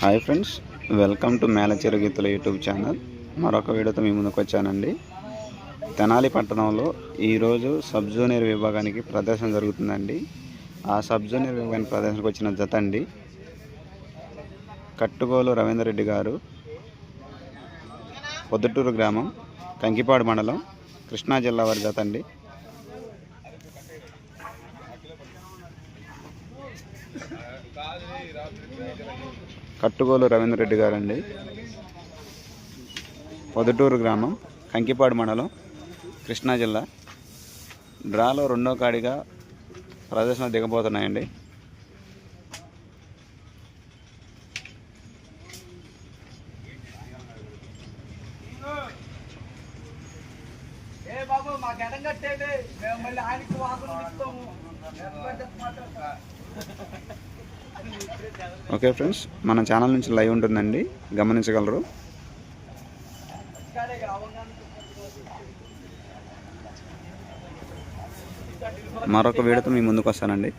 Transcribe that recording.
Hi friends welcome to Melacheru గీతల YouTube channel. మరొక వీడియోతో మీ ముందుకు వచ్చానండి. తెనాలి పట్టణంలో ఈరోజు సబ్ జూనియర్ విభాగానికి ప్రదర్శన జరుగుతుందండి. ఆ సబ్ జూనియర్ విభాగానికి ప్రదర్శనకు వచ్చిన జత అండి. కట్టుగోలు రవీందర్ రెడ్డి గారు పొద్దుటూరు గ్రామం కంకిపాడు మండలం కృష్ణా జిల్లా వారి జత అండి. కట్టుగోలు రవీంద్ర రెడ్డి గారండి. పొదటూరు గ్రామం కంకిపాడు మండలం కృష్ణా జిల్లా. డ్రాలో రెండో కాడిగా ప్రదర్శన దిగబోతున్నాయండి. మాకు మేము మళ్ళీ ఆయనకి వాకులు ఇస్తాము. ఓకే ఫ్రెండ్స్ మన ఛానల్ నుంచి లైవ్ ఉంటుందండి. గమనించగలరు. మరొక వీడియోతో మీ ముందుకు వస్తానండి.